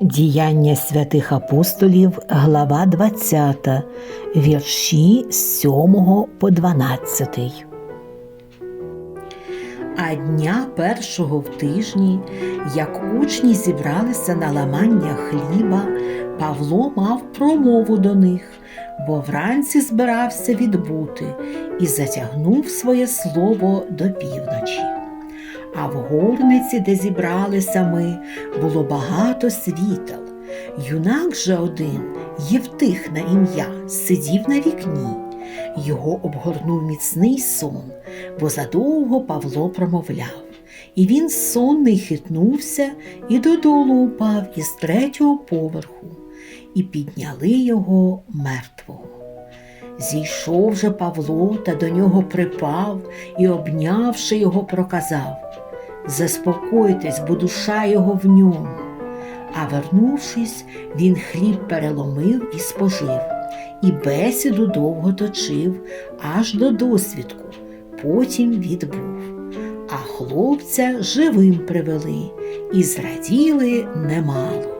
Діяння святих апостолів, глава 20, вірші з 7 по 12. А дня першого в тижні, як учні зібралися на ламання хліба, Павло мав промову до них, бо вранці збирався відбути і затягнув своє слово до півночі. А в горниці, де зібралися ми, було багато світел. Юнак же один, Євтих на ім'я, сидів на вікні. Його обгорнув міцний сон, бо задовго Павло промовляв. І він сонний хитнувся і додолу упав із третього поверху, і підняли його мертвого. Зійшов же Павло та до нього припав і, обнявши його, проказав Заспокойтесь, бо душа його в ньому. А вернувшись, він хліб переломив і спожив, і бесіду довго точив, аж до досвідку, потім відбув. А хлопця живим привели, і зраділи немало.